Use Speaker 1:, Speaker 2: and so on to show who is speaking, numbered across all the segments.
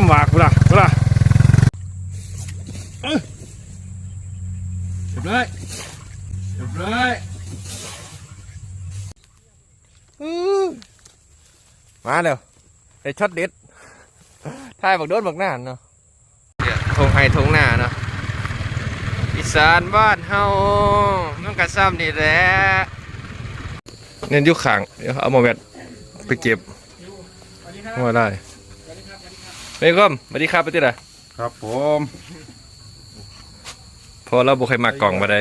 Speaker 1: ำหมากกูล่ะกูล่ะเอ้ยเรียบร้อยเรียบร้อยอื้อมาเดี๋ยวไอ้ช็อตเด็ดถ่ายบักโดนบักหน้าเนาะเดี๋ยวทงไห้ทงหน้าเนาะอีสานบ้านเฮามันกระซ้ำนี่แหละเน้นอยุคขังเดี๋ยวเอามาแวดไปเก็บมาได้ เฮ้ยคอมสวัสดีครับไปที่ไหน
Speaker 2: ครับผม
Speaker 1: พอเราบุเคยมากล่องมาได้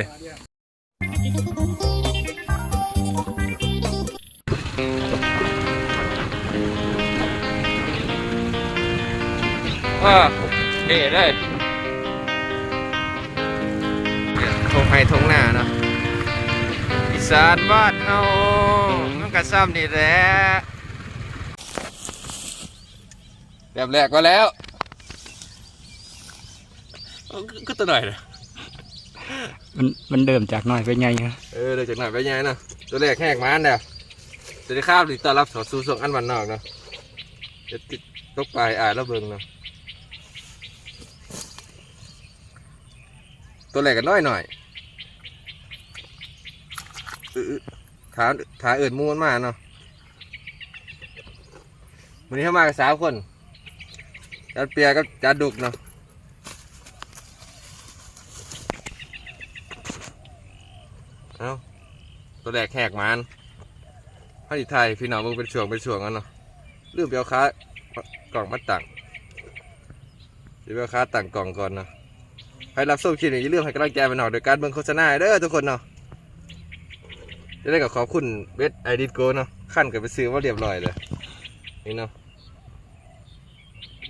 Speaker 1: ว่าเอ๋ได้ทงไห้ทงหน้าเนาะอีสานบ้านเฮามันกระซ้ำนี่แหละ แบบแรกก็แล้วเอาก็ก็ตัวหน่อยเลย
Speaker 3: มันมันเดิมจากน้อยไปไงครับ
Speaker 1: เออเดี๋ยวจากหน่อยไปยังไงเนาะตัวแรกแหกมันเดี๋ยวจะได้ข้าวหรือต้อนรับสอดสู่ส่งอันวันนอกเนาะจะติดตกปลายอ่ายแล้วเบิ่งเนาะตัวแรกกันน้อยหน่อยเออๆขาขาเอิดมูมันมาเนาะวันนี้เข้ามากับสาวคน จัดเปียกับจัดดุกเนาะเอาตัวแรกแหกมันพระอิไทยพี่น้องมึงเป็นช่วงเป็นช่วงกันเนาะลืมไปเอาค้ากล่องมาตั้งเดี๋ยวไปเอาค้าตั้งกล่องก่อนเนาะใครรับส้มคลิปนี้อย่าลืมให้กำลังใจไปหน่อยโดยการเบิ่งโฆษณาเด้อทุกคนเนาะจะได้กับขอบคุณเวทไอดิโกเนาะขั้นกับไปซื้อว่าเรียบร้อยเลยนี่เนาะ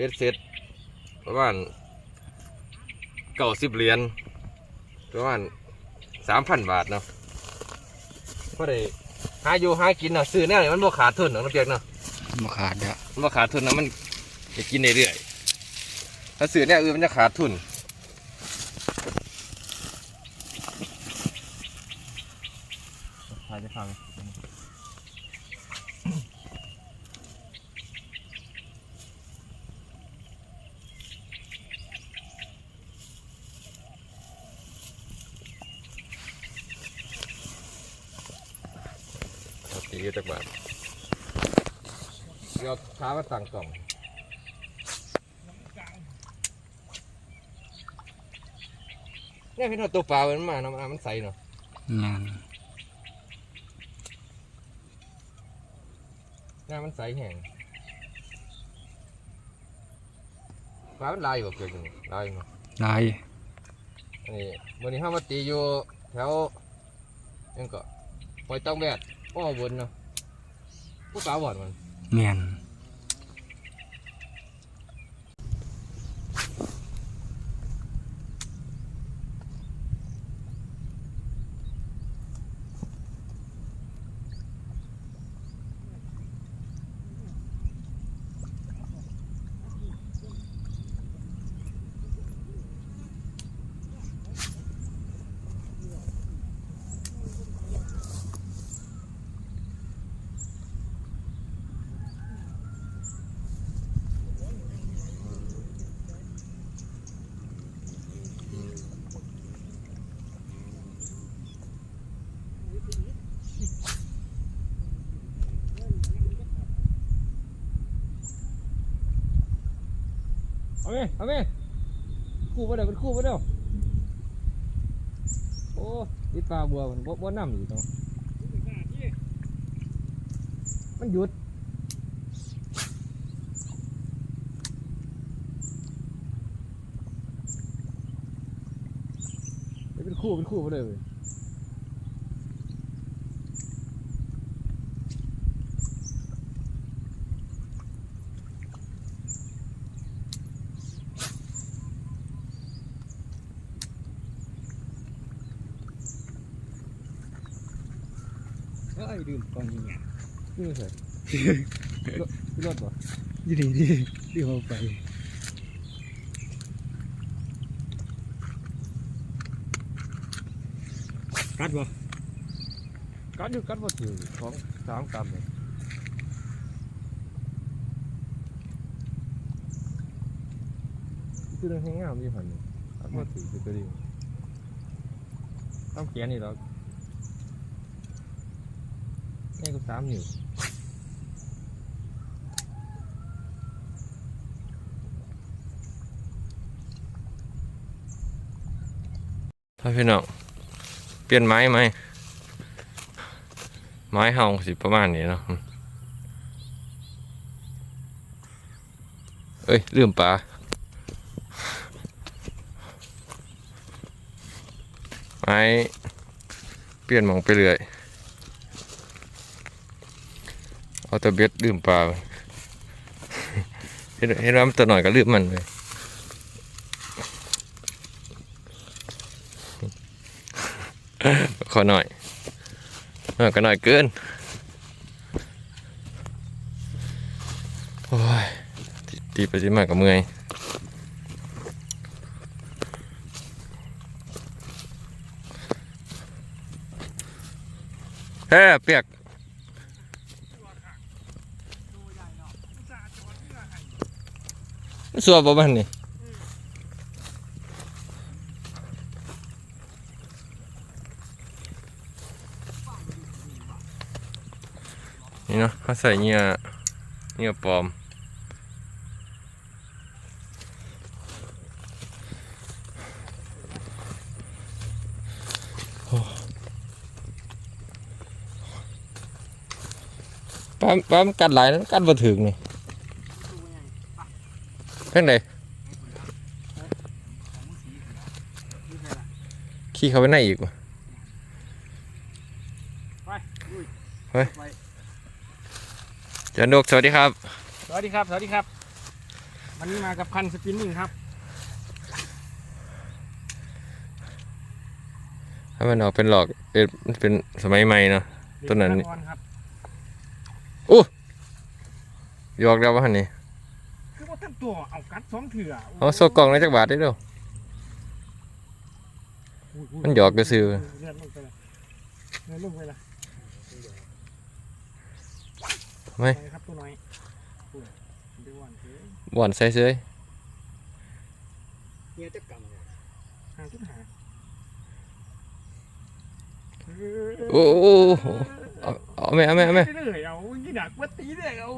Speaker 1: เวทเซ็ตประมาณเก้าสิบเหรียญประมาณสามพันบาทเนาะก็ได้หาอยู่หากินเนาะซื้อแนวนี้มันบ่ขาดทุนเนาะน้องเปียกเนาะ
Speaker 3: มาขาดแล้ว
Speaker 1: มันบ่ขาดทุนนะมันจะกินเรื่อยๆถ้าซื้อแนวอื่นมันจะขาดทุนจะฟัง ตีกันจากบ้านเดี๋ยวท้ามาสั่งกล่องเนี่ยพี่น้องตัวปลามันมาน้ำมันใสเนาะ
Speaker 3: งาน
Speaker 1: น้ำมันใสแห้งปลามันลายอยู่บ่เกิดอยู่นี่ลายอยู่เนาะ
Speaker 3: ลาย
Speaker 1: อันนี้วันนี้ห้ามาตีอยู่แถวยังก็ปล่อยต้องแบดอ้อบนเนาะ ผู้สาวบอดมัน
Speaker 3: เมียน
Speaker 1: เอาไหมเอาไหมคู่มาเดี๋ยวเป็นคู่มาเดี๋ยวโอ้ยิดปลาบัวมันบ่บ่น้ำอยู่ตรงมันหยุดเดี๋ยวเป็นคู่เป็นคู่มาเลยเว้ยเอ้ยดื่มกองยิงเนี่ยนี่ไม่ใช่รถรถบ่
Speaker 3: ยี่ดีดีดีเอาไปกัดบ่
Speaker 1: กัดอยู่กัดบ่ถือของสามกรัมเลยคือเรื่องให้งามที่หันนี่เอามาถือคือตัวดีต้องเขียนนี่หรอก นี่ก็สามนิ้วถ้าพี่น้องเปลี่ยนไม้ไหมไม้เฮาสิประมาณนี้เนาะเอ้ยลืมปลาไม้เปลี่ยนมองไปเรื่อย เอาตะเบ็ดลืมปลาเห็นเห็นว่ามันตัวหน่อยก็ลืมมันเลยขอหน่อยเออก็หน่อยเกินโอ้ยตีไปตีมากับเมื่อยเฮ้เปียก สัวบ่บ้านนี่นี่เนาะเขาใส่เงี้ยเงี้ยปลอมปลาปลามันกัดหลายนะกัดบ่ถึงนี่ เพิ่งไดขี่เขาไปไหนอีกวะ
Speaker 3: ไป
Speaker 1: จันดกสวัสดีครับ
Speaker 3: สวัสดีครับ สวัสดีครับ วันนี้มากับคันสปินนิ่งครับ
Speaker 1: ถ้ามันออกเป็นหลอกเป็นเป็นสมัยใหม่เนาะต้นนั้นนี่
Speaker 3: เด็กครับ
Speaker 1: ยอกแล้ววะฮันนี่
Speaker 3: คือว่าทั้ง ตัวเอากัดสองเถื่อ
Speaker 1: เอาโซกล่องในจักบาทได้เด้อ มันหยอกกระซื้อ
Speaker 3: เลื่อนลงไปละเลื่อนลงไปละ
Speaker 1: ไม่
Speaker 3: ปครับตัวน้อยโอ้ยเดี๋ยววันเถอะ
Speaker 1: บ่อนใส่เซย
Speaker 3: เนี่ยจะกำเนี่ยหาจุดหา
Speaker 1: โอ้โอ้โอ้เอาเอาไหมเอาไหมเอาไหม
Speaker 3: เรื่อยๆเอายี่ดักวัดตีเด็กเอา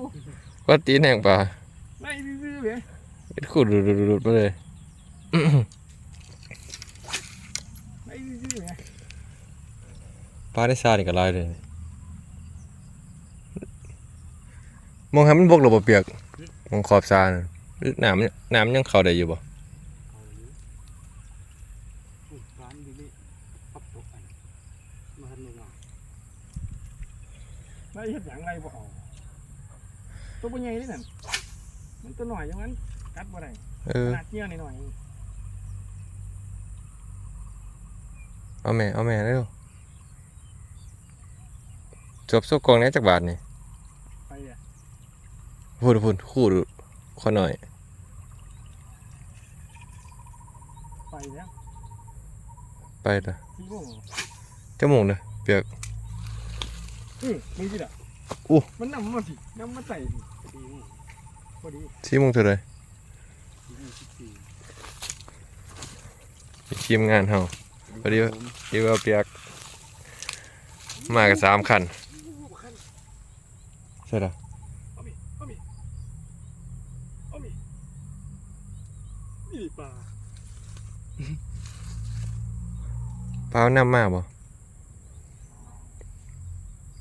Speaker 1: ว่าตีนแห่งป่า
Speaker 3: ไล่ดื้อๆ เลย
Speaker 1: ขูดดุดๆๆไปเลย
Speaker 3: ไล่ดื้อๆเลย
Speaker 1: ปลาได้ซานี่ก็ลายเลยมองให้มันบกหรือบ่เปียกมองขอบซาน่ะน้ำมันน้ำมันยังเข้าได้อยู่บ่
Speaker 3: ร้านดีๆปับตกอันมาทำยังไงไล่เห็ดหยังไล่บ่เอาตัวเป็นไงนี่นั่นมัน ตัวหน่อยอย่างนั้นกัดบ่ได้
Speaker 1: เอ
Speaker 3: ข
Speaker 1: อ
Speaker 3: นาดเงี้ยหน่อย
Speaker 1: เอาแม่ เอาแม่เร็วจบโซกล่องในจักบาทนี่
Speaker 3: ๆไปอะ
Speaker 1: พูดพูดขูดขอหน่อย
Speaker 3: ไปแล้ว
Speaker 1: ไปละ
Speaker 3: สี่โมง
Speaker 1: จมูกเด้อเปียก
Speaker 3: อือมึงจิล่ะ
Speaker 1: อู้
Speaker 3: มันนำมาสินำมาใส่สิ พอดี
Speaker 1: สี่โมงเท่าไหร
Speaker 3: สี่โมงสิบสี่
Speaker 1: ทีมงานเฮาพอดีว่าดีว่าเปียก มากันสามคันใช่ละ
Speaker 3: เอามีเอามีเอามีนี่ปลา
Speaker 1: ปลาน้ำมาบ่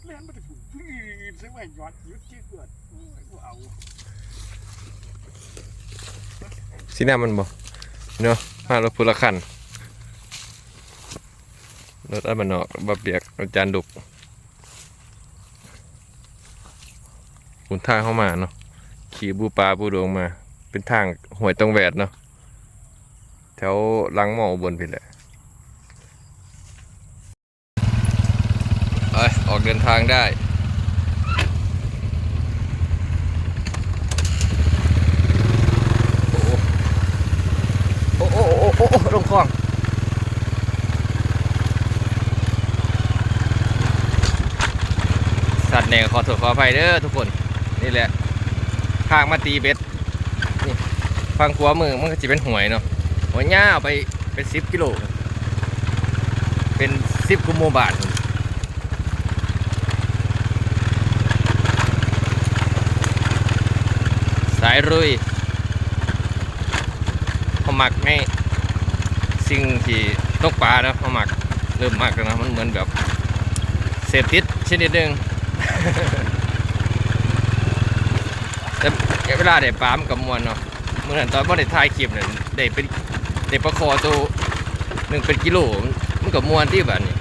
Speaker 3: เล่นมาถึงพื้นซึ่งว่ายอดยุดที่เกิดโอ้ยกูเอา
Speaker 1: สีน้ำมันบ่เนาะมารถพุละคันรถอันมันนอกบ่เปียกอาจารย์ดุกหุ่นทางเข้ามาเนาะขี่บูปลาบูดวงมา เป็นทางห่วยตรงแวดเนาะแถวลังหมออุบนไปแหละเอ้ยออกเดินทางได้ โอ้โอ้โอ้ โอ้องสัตว์แหน่ขอโทษขออภัยเด้อทุกคน นี่แหละข้างมาตีเบ็ดนี่ฟังขวมือมันก็จะเป็นหวยเนาะหัวย่าไปเป็นสิบกิโล เป็นสิบกุมโมบาทสายรุยเขาหมักใน สิ่งที่ตกปลานะเขาหมักเริ่มหมักแล้วนะมันเหมือนแบบเสพติดชนิดหนึ่งแต่เวลาได้ปลามกับมวนเนาะเมื่อนั้นตอนว่าได้ถ่ายคลิปเนี่ยได้เป็นได้ปลาคอตัวหนึ่งเป็นกิโลมันกับมวนที่แบบนี้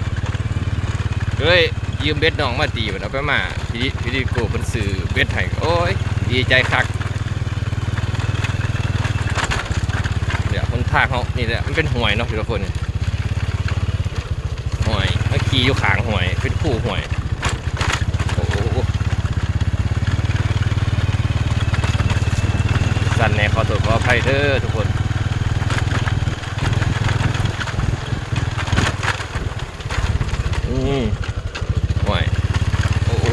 Speaker 1: ก็เลยยืมเบ็ดน้องมาตีมันเอาไปมาพี่พี่ดิโก้เป็นสื่อเบ็ดให้โอ้ยดีใจคัก เดี๋ยวคน ทางเขานี่แหละมันเป็นห่วยเนาะทุกคนห่วยเมื่อกี้อยู่ขางห่วย เป็นคู่ห่วยโอ้โหสั่นแน่ขอตัวขออภัยเด้อทุกคนนี่ห่วยโอ้โห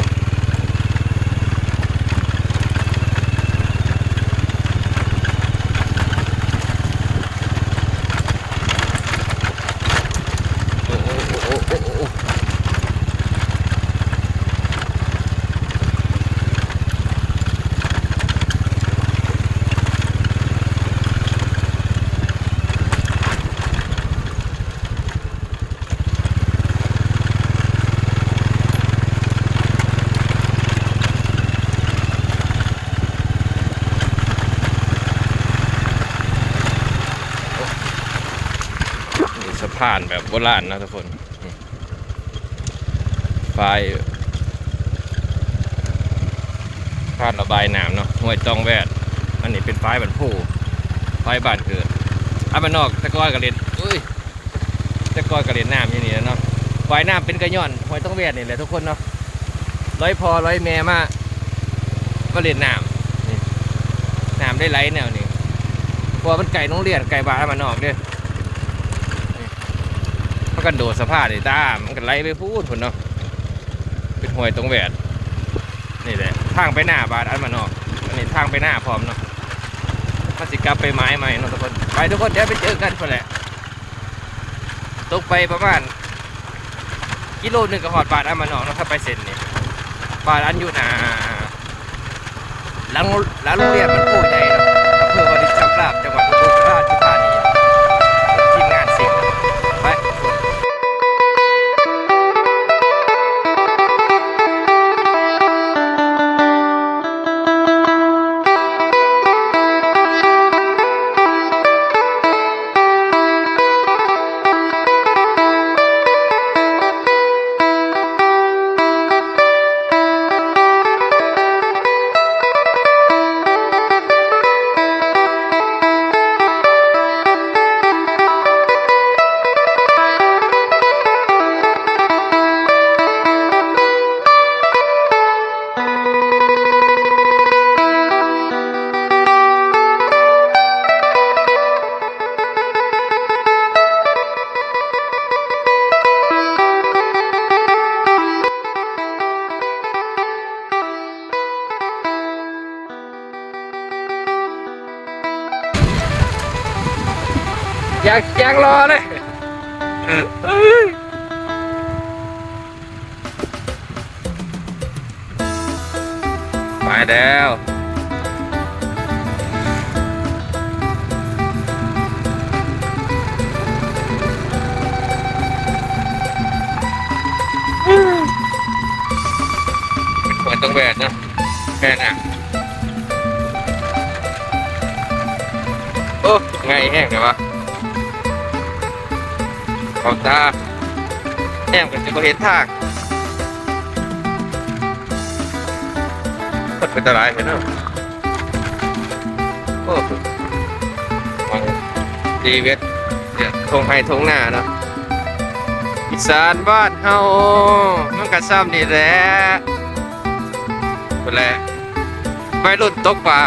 Speaker 1: โอ้โหโอ้โหโอ้โหโอ้โหนี่ สะพานแบบโบราณนะทุกคนไฟพาดระบายน้ำเนาะห้วยตองแวด อันนี้เป็นไฟบันผู้ไฟบ้านเกิดอาบานนอกตะก้อนกระเด็นอุ้ยตะก้อนกระเด็นน้ำอย่างนี้เนาะไฟน้ำเป็นกระย่อนห้วยตองแวดนี่แหละทุกคนเนาะ ร้อยพอร้อยแม่มาก็เล่นน้ำน้ำได้ไหลแนวนี้พราะว่ามันไก่น้องเรียนไก่บ้านมันนอกเด้อ กันโดดสะพานนี่ตามมันกันไหลไปพูดคนเนาะเป็นห้วยตรงแหวดนี่แหละทางไปหน้าบาดอันมานอกอันนี้ทางไปหน้าพร้อมเนาะมาสิกลับไปไม้ใหม่เนาะทุกคนไปทุกคนเดี๋ยวไปเจอกันคนแหละตกไปประมาณกิโลหนึ่งกับหอดบาดอันมานอกเนาะถ้าไปเซ็นนี่บาดอันอยู่หนาหลังหลังโรงเรียนมันโูใหญ่เนาะอำเภอวารินชำราบจังหวัด เปิดตรงแบดนะแค่น่ะโอ้ไงแห้งเลยวะขอบตาแอมก็จะบ่เห็นทางมันเป็นตรายเห็นเนาะโอ้มันดีเวทเนี่ยวทงไฮทงหน้าเนาะอีสานบ้านเฮามันก็ซ้ำนี่แหละ เป็นแหละไปรุ่นตกปลา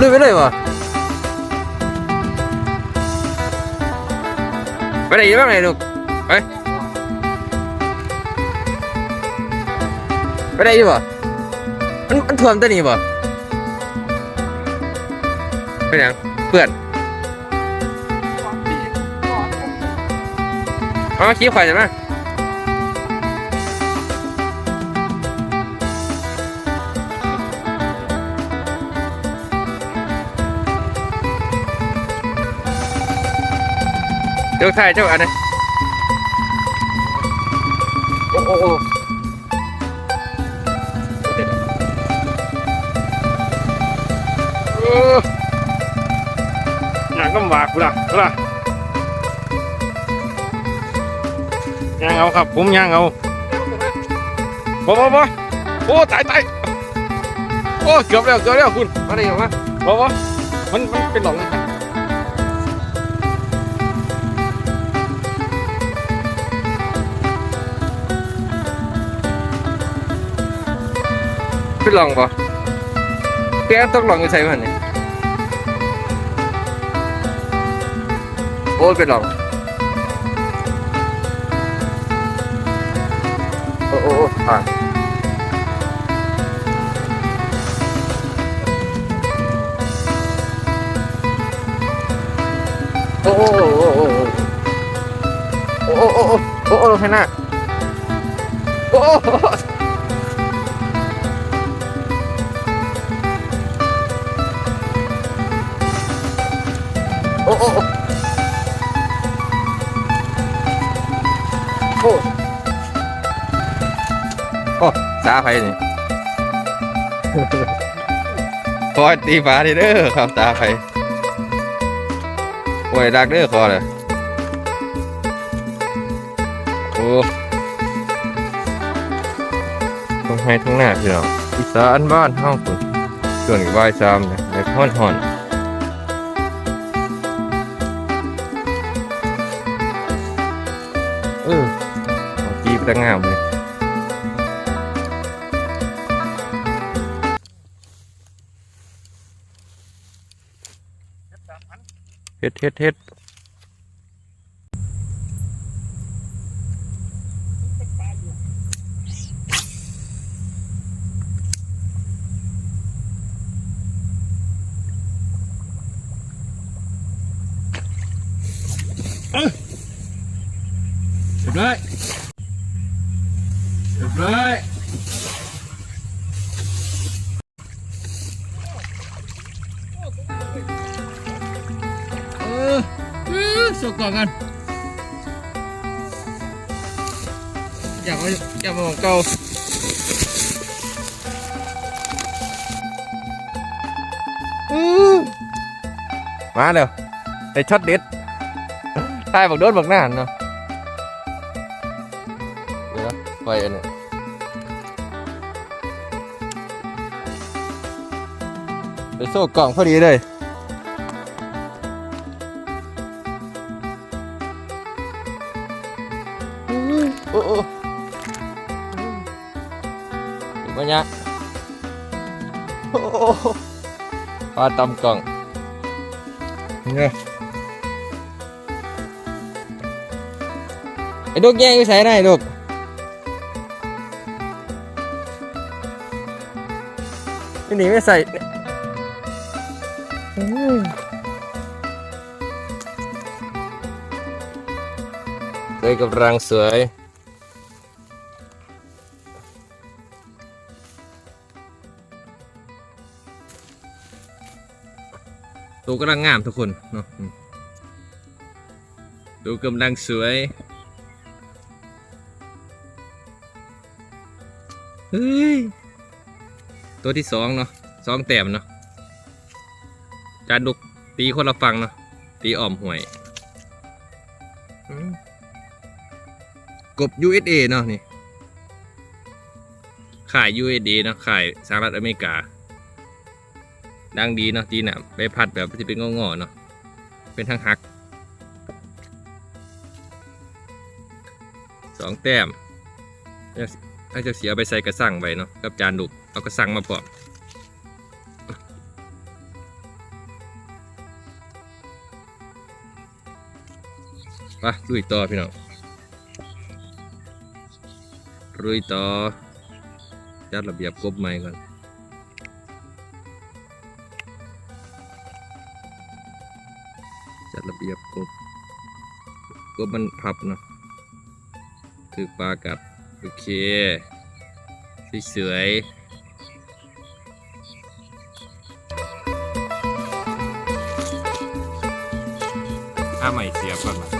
Speaker 1: ลุยไปเลยวะไปไหนบ้างไหนลูกไป ไปไหนอยู่บ่มันมันท่วมตัวนี้บ่ไปยังเปื่อนเอามาขี้ข่อยใช่ไหมเดี๋ยวถ่ายเจ้าอันนี้โอ้โอ้ อ้เออหนังก็มากกูละกูละย่างเอาครับ ผมย่างเอาบ่บ่บ่โอ้ตายตายโอ้เกือบแล้วเกือบแล้วคุณมาได้ยังวะบ่บ่มันมันเป็นหลงเป็นหลงบ่แกต้องหลงอยู่ใส่มันนี่ย ลงโอ้โอ้โอ้ผ่านโอ้โอ้โอ้โอ้โอ้โอ้โอ้โอ้โอ้โอ้โอ้ลงข้ โอ้สาไปนี่คอยตีฟ้าดิเด้อครับตาไปโอ้ยดักเด้อคอเลยโอ้ต้องให้ทั้งหน้าพี่น้องอีสานบ้านเฮาคุณส่วนวายซามเนี่ยในห้อนห่อนเออของจีบแต่งามเลย เฮ็ดเฮ็ดเฮ็ด กก่อนกันอยากมาอยากมาของเก่าอือมาเร็วไอ้ช็อตเด็ดทายบอกโดนบอกหน้าเนาะเดี๋ยวไปอันนี้ไปโซ่กล่องพอดีเลย ปลาตำกล่องเนี่ยไอ้ลูกแย่งไปใส่ไหนลูกไม่หนีไม่ใส่อืมสวยกับรังสวย ตัวกำลังงามทุกคนเนาะอืมตัวกำลังสวยเฮ้ยตัวที่สองเนาะสองแต้มเนาะจานดุกตีคนละฝั่งเนาะตีอ้อมห่วยกบ USA เนาะนี่ขาย USA เนาะขายสหรัฐอเมริกา ดังดีเนาะจีน่ะไปพัดแบบที่เป็นงอๆเนาะเป็นทั้งหักสองแต้มถ้าจะเสียไปใส่กระสั่งไปเนาะกับจานดุกเอากระสั่งมาปอกปะลุยต่อพี่น้องลุยต่อจัดระเบียบกบใหม่ก่อน ระเบียบกบ กบมันพับเนาะถือปลากัด โอเคสวยๆถ้าใหม่เสียบก่อนมา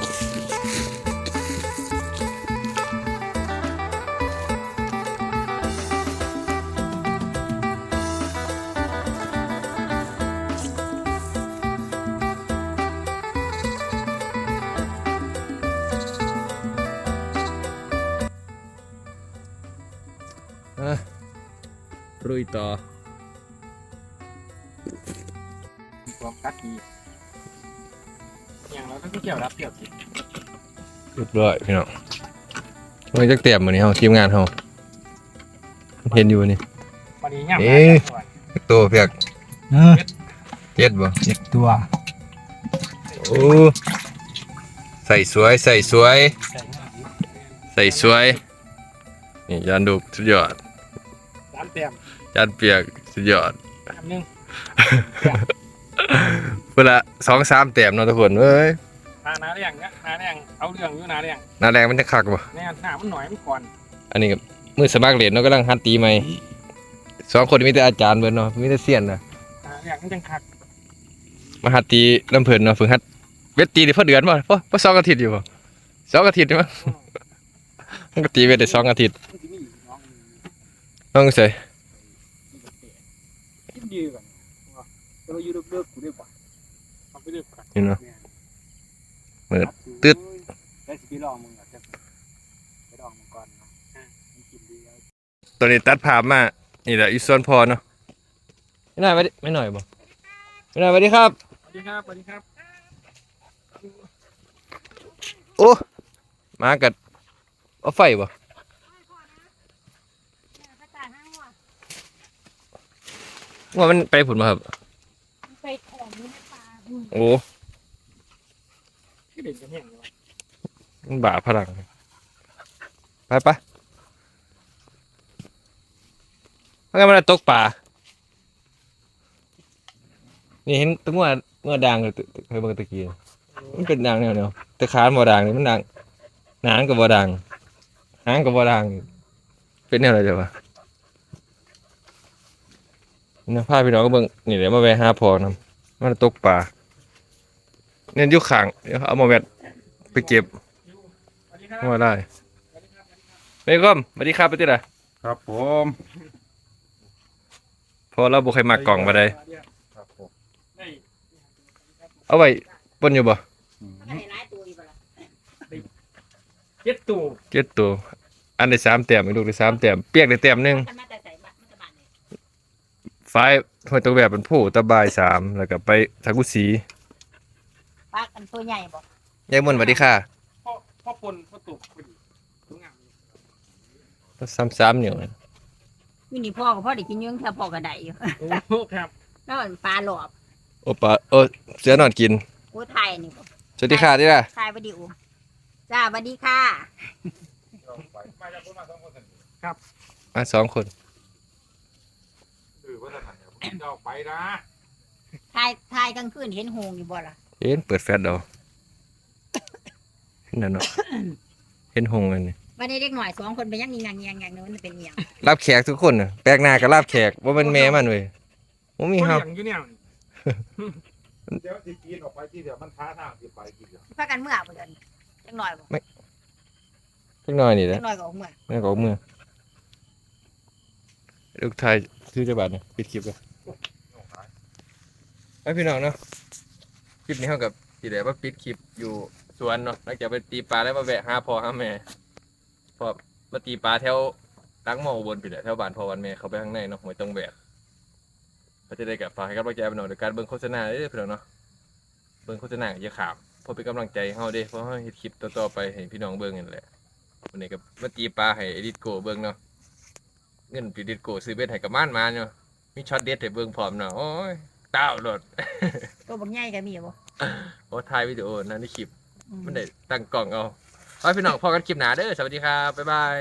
Speaker 1: ลุยต่อ
Speaker 3: ความกัดดีอย่างเราต้องเกี่ยวรับเกี่ยวสิ
Speaker 1: เรียบร้อยพี่น้องมันจะเตรียมมือนี้เฮาทีมงานเฮาเห็นอยู่นี่
Speaker 3: วันนี้ย่ำ
Speaker 1: เอ๊ะ ตัวเพียก
Speaker 3: เออ
Speaker 1: เจ็ดบ่
Speaker 3: เจ็ดตัว
Speaker 1: โอ้ใส่สวยใส่สวย
Speaker 3: ใส่หน้าดิ
Speaker 1: ใส่สวยนี่ยานดุกสุดยอด
Speaker 3: สามเต็ม
Speaker 1: ยานเปียกสุดยอด
Speaker 3: อันหนึง
Speaker 1: เพื่อละสองสามแต้มเนาะทุกคนเอ้ย
Speaker 3: หาหนาเรียงเนี่ยหนาเรียงเอาเรื่องอยู่หนาเรียง
Speaker 1: หน้าแรงมันจะคักบ่
Speaker 3: เนี่ยหนามันหน่อยมันก่อน
Speaker 1: อันนี้ก็มือสมัครเรียนเนาะกำลังหัดตีใหม่สองคนมีแต่อาจารย์เบิดเนาะมีแต่เซียนนะ
Speaker 3: หนาเรียงมันจังคัก
Speaker 1: มาหัดตีลำเพิ่นเนาะฝึกหัดเวทตีได้พอเดือนบ่พอพอสองอาทิตย์อยู่บ่สองอาทิตย์นี่มั้ง
Speaker 3: อืม
Speaker 1: มันก็ตีเวทได้สองอาทิตย์
Speaker 3: มันจะมีอยู่น้อง
Speaker 1: ต้องใส่
Speaker 3: คิดดีกันเราอยู่เลิกๆกูได้ป่ะเอาไปเลิกกัน
Speaker 1: นี่เนาะ
Speaker 3: เนี่ย
Speaker 1: มืดตึ๊ด
Speaker 3: ได้สิพี่ลองมึงอะจะไปลองมึงก่อนนะอะมันกินดีแล้ว
Speaker 1: ตอนนี้ตัดภาพมา นี่แหละอีส่วนพอเนาะไม่น่อยไม่ได้ไม่หน่อยบ่ไม่หน่อยสวัสดีครับ
Speaker 3: สวัสดีครับสวัสดีครับ
Speaker 1: โอ้ มากัดเอาไฟบ่ ว่ามันไปผุนมาครับ
Speaker 2: ไปของในป่า
Speaker 1: โอ้
Speaker 3: ที่เด่นกันแห้งเลยวะ
Speaker 1: มันบาพลัง ไปไปเมื่อมันตกป่า นี่เห็นตัวเมื่อเมื่อดังเลยตึเคยเบิ่งตะกี้ มันเป็นดังแนวเนาะแต่ขานบ่ดังนี่มันดังหนางก็บ่ดังหางก็บ่ดัง เป็นแนวอะไรจ้ะวะ นี่พาพี่น้องก็เบิ่งนี่เดี๋ยวมาแวะหาพอนํมันตกป่าเนี่ยอยู่ข้างเดี๋ยวเอามาแวะไปเก็บ
Speaker 3: สวัสดีครับ
Speaker 1: มาได้
Speaker 3: สวัสดีครับสวัสดีครับ
Speaker 1: เมย์ก้มสวัสดีครับไปติล่ะ
Speaker 4: ครับผม
Speaker 1: พอเราบ่เคยมากล่องมาได้
Speaker 4: ครับผม
Speaker 3: ได้
Speaker 1: เอาไว้ปนอยู่บ่
Speaker 2: มันได้หลายตัวอยู่บ่ล่ะ
Speaker 3: เจ็ดตู่
Speaker 1: เจ็ดตัวอันได้สามแต้มอีกลูกได้สามแต้มเปียกได้แต้มหนึง ฝ่ายห้วยตะแบบเป็นผู้ตะบายสามแล้วก็ไปทากุสี
Speaker 2: ปลากันตัวใหญ่บ่
Speaker 1: ยายมนต์สวัสดีค่ะ
Speaker 3: พ่อพ่อปนพ่อตุกพอดีสวยงามดี
Speaker 1: ซ้ำซ้ำอยู่
Speaker 2: อยู่นี่พ่อกับพ่อได้กินอยืงแค่พ่อก็ไดอยู่
Speaker 3: โอ้โหครับ
Speaker 2: แล้วมันปลาหลอบ
Speaker 1: โอปะโอเสือนอนกิน
Speaker 2: โอ้ไทยนี่บ่
Speaker 1: สวัสดีค่ะที่ล่ะ
Speaker 2: ไทยวิดีโอจ้าสวัสดีค่ะ
Speaker 4: มาจากคนมาสองคนสิ
Speaker 1: มาสองคน
Speaker 4: เนี่ยเจ้าไปนะ
Speaker 2: ไทยไทยกลางคืนเห็นหงอยู่บ่ล่ะ
Speaker 1: เห็นเปิดแฟลชเอาเห็นนั่นเนาะเห็นหงอันนี้
Speaker 2: วันนี้เด็กหน่อยสองคนไปยังงีงางงีงางๆๆมันเป็นเอียง
Speaker 1: รับแขกทุกคนน่ะแปลกหน้าก็รับแขกว่ามันแม่มันเว้ยบ่มี
Speaker 3: คน
Speaker 1: เฮา
Speaker 3: เลี้ยงอยู่เนี่ย
Speaker 4: เดี๋ยวที่กินออกไปที่เดี๋ยวมันท้าทางที่ไปกินเดี๋ยว
Speaker 2: พากันเมื่อบ่เดินจังหน่อยบ่
Speaker 1: จักหน่อยนี่แหละ
Speaker 2: จังหน่อยก็ออกเมื่อ
Speaker 1: แม่ก็เอามือลูกไทยซื้อจะบาทเนี่ยปิดคลิปเลย ไปพี่น้องเนาะคลิปนี้เท่ากับที่ไหนว่าปิดคลิปอยู่สวนเนาะหลังจากไปตีปลาแล้วมาแวะหาพ่อหาแม่พอมาตีปลาแถวล้างหม้อบนไปแหละแถวบ้านพ่อวันแม่เขาไปข้างในเนาะหัวจงแบกก็จะได้กับฝากให้กำลังใจไปหน่อยโดยการเบิ่งโฆษณาเด้อพี่น้องเนาะเบิ่งโฆษณาอย่าขามพอเป็นกำลังใจให้เฮาเด้เพราะเฮาเฮ็ดคลิปต่อๆไปให้พี่น้องเบิ่งนั่นแหละวันนี้ก็มาตีปลาให้เอดิทโกเบิ่งเนาะเงินปีดิทโกซื้อเบ็ดให้กับม่านมาเนาะมีช็อตเด็ดให้เบิ่งพร้อมเนาะโอ้ย ต้าวโลด
Speaker 2: ตัวบักใหญ่ก็มีบ่
Speaker 1: โอ้ถ่ายวิดีโอนั่นในคลิป
Speaker 2: อืม
Speaker 1: มันได้ตั้งกล่องเอาไว้พี่น้องพอกันคลิปหนาเด้อสวัสดีครับ บ๊ายบาย